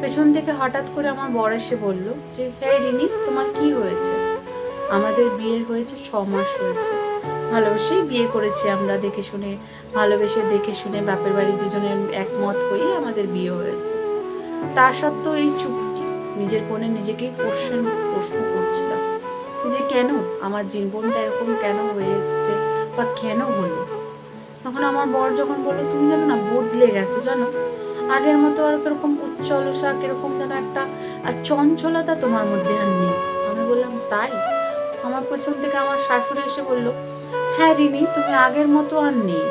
পেছন থেকে হঠাৎ করে আমার বর এসে বলল যে হ্যাঁ রিনি তোমার কি হয়েছে? আমাদের বিয়ের হয়েছে ছ মাস হয়েছে। ভালোবেসেই বিয়ে করেছি আমরা, দেখে শুনে, ভালোবেসে দেখে শুনে বাপের বাড়ি দুজনের একমত হয়ে আমাদের বিয়ে হয়েছে। তা সত্ত্বেও এই চুপটি নিজের কোণে নিজেকেই কোশ্চেন প্রশ্ন করছিলাম যে, কেন? আমার জীবনটা এরকম কেন হয়ে এসছে বা কেন হলো? তখন আমার বর যখন বলল, তুমি জানো না, বদলে গেছো, জানো? আগের মতো আর কীরকম উচ্চলসা কীরকম যেন একটা, আর চঞ্চলতা তোমার মধ্যে আর নেই। আমি বললাম, তাই? আমার পেছন থেকে আমার শাশুড়ি এসে বলল হ্যাঁ রিনি তুমি আগের মতো আর নেই।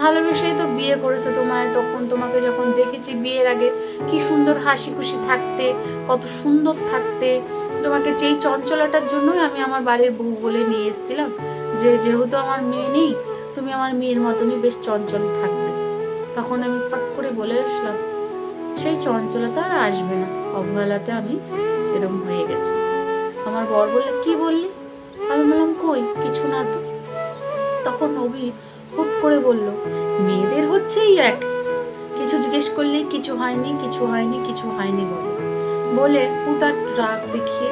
ভালোবেসেই তো বিয়ে করেছ তোমায় তখন। তোমাকে যখন দেখেছি বিয়ের আগে, কি সুন্দর হাসি খুশি থাকতে, কত সুন্দর থাকতে। তোমাকে যেই চঞ্চলাটার জন্যই আমি আমার বাড়ির বউ বলে নিয়ে এসেছিলাম, যে যেহেতু আমার মেয়ে নেই, তুমি আমার মেয়ের মতনই বেশ চঞ্চল থাকবে। তখন আমি পাট করে বলে আসলাম সেই চঞ্চলতা আর আসবে না। অবহেলাতে আমি এরকম হয়ে গেছি। আমার বর বললে, কি বললি? আমি বললাম, কই, কিছু না তো। তখন অভি হুট করে বলল, মেয়েদের হচ্ছেই এক। কিছু জিজ্ঞেস করলেই কিছু হয়নি কিছু হয়নি কিছু হয়নি বলে। বলে হুটার রাগ দেখিয়ে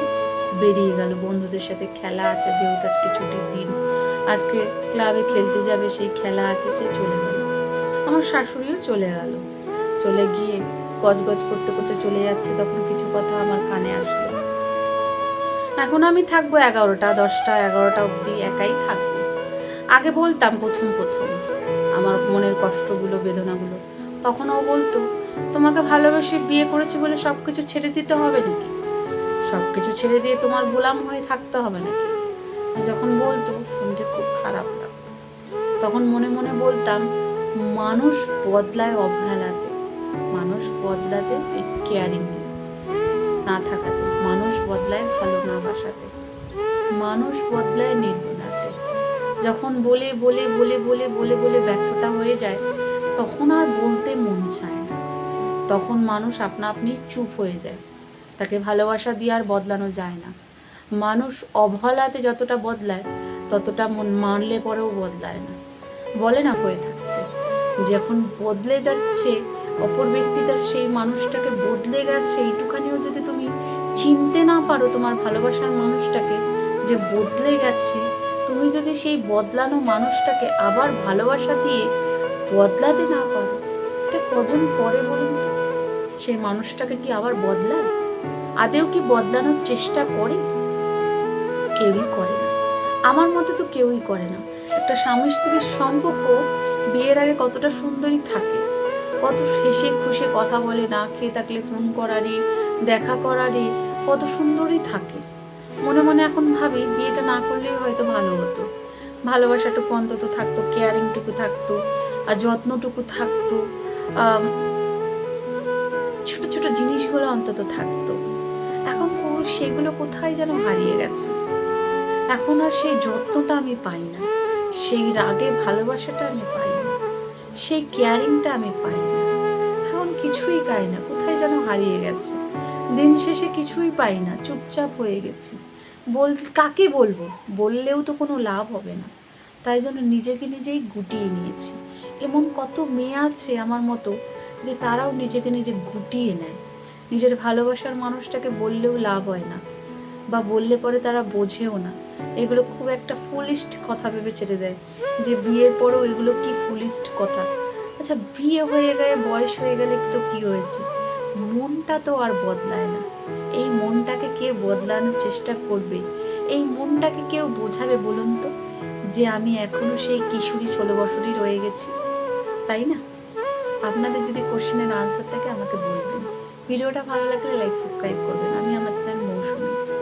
বেরিয়ে গেল। বন্ধুদের সাথে খেলা আছে, যেহেতু আজকে ছুটির দিন। আজকে ক্লাবে খেলতে যাবে, সেই খেলা আছে, সে চলে গেল। আমার শাশুড়িও চলে গেল। চলে গিয়ে গজগজ করতে করতে চলে যাচ্ছে, তখন কিছু কথা আমার কানে আসলো। এখন আমি থাকব এগারোটা, দশটা, এগারোটা অবধি একাই থাকব। আগে বলতাম প্রথম প্রথম আমার মনের কষ্টগুলো, বেদনাগুলো। তখন ও বলতো, তোমাকে ভালোবেসে বিয়ে করেছি বলে সব কিছু ছেড়ে দিতে হবে নাকি? সব কিছু ছেড়ে দিয়ে তোমার গোলাম হয়ে থাকতে হবে নাকি? যখন বলতো, শুনতে খুব খারাপ লাগতো। তখন মনে মনে বলতাম, মানুষ বদলায় অবহেলাতে মানুষ বদলাতে কেয়ারিং না থাকাতে, মানুষ বদলায় ভালো না বাসাতে। মানুষ বদলায় নির্গুণাতে। যখন বলে বলে বলে বলে বলে বলে ব্যর্থতা হয়ে যায়, তখন আর বলতে মন চায় না। তখন মানুষ আপনা আপনি চুপ হয়ে যায়। তাকে ভালোবাসা দিয়ে আর বদলানো যায় না। মানুষ অবহেলাতে যতটা বদলায়, ততটা মন মানলে পরেও বদলায় না। বলে না হয়ে থাকতে। যখন বদলে যাচ্ছে অপর ব্যক্তি তার সেই মানুষটাকে বদলে গেছে এইটুখানিও যদি তুমি চিনতে না পারো তোমার ভালোবাসার মানুষটাকে যে বদলে গেছে, তুমি যদি সেই বদলানো মানুষটাকে আবার ভালোবাসা দিয়ে বদলাতে না পারো, এটা কজন পরে বলুন তো? সেই মানুষটাকে কি আবার বদলায়? আদেও কি বদলানোর চেষ্টা করে? কেউই করে না। আমার মতে তো কেউই করে না। একটা স্বামী স্ত্রীর সম্পর্ক বিয়ের আগে কতটা সুন্দরই থাকে কত হেসে খুশে কথা বলে না খেয়ে থাকলে ফোন করারই, দেখা করারই, কত সুন্দরই থাকে। মনে মনে এখন ভাবি, বিয়েটা না করলেই হয়তো ভালো হতো। ভালোবাসাটুকু অন্তত থাকতো কেয়ারিংটুকু থাকতো, আর যত্নটুকু থাকতো ছোট ছোট জিনিসগুলো অন্তত থাকতো। এখন সেগুলো কোথায় যেন হারিয়ে গেছে। এখন আর সেই যত্নটা আমি পাই না। সেই রাগে ভালোবাসাটা আমি পাই সেই কেয়ারিংটা আমি পাই না এখন কিছুই পাই না, কোথায় যেন হারিয়ে গেছে। দিন শেষে কিছুই পাই না, চুপচাপ হয়ে গেছি। বল, কাকে বলব? বললেও তো কোনো লাভ হবে না। তাই জন্য নিজেকে নিজেই গুটিয়ে নিয়েছি। এমন কত মেয়ে আছে আমার মতো যে তারাও নিজেকে নিজে গুটিয়ে নেয়। নিজের ভালোবাসার মানুষটাকে বললেও লাভ হয় না। বা বললে পরে তারা বোঝেও না। এগুলো খুব একটা ফুলিস্ট কথা ভেবে ছেড়ে দেয় যে বিয়ের পরেও এগুলো কি ফুলিস্ট কথা। আচ্ছা বিয়ে হয়ে গেলে, বয়স হয়ে গেলে তো কি হয়েছে? মনটা তো আর বদলায় না। এই মনটাকে কে বদলানোর চেষ্টা করবে? এই মনটাকে কেউ বোঝাবে বলুন তো যে আমি এখনও সেই কিশোরী ষোলো বছরই রয়ে গেছি। তাই না? আপনাদের যদি কোশ্চেনের আনসার থাকে আমাকে বলবেন। ভিডিওটা ভালো লাগলে লাইক সাবস্ক্রাইব করবেন। আমি আমার মৌসুমী।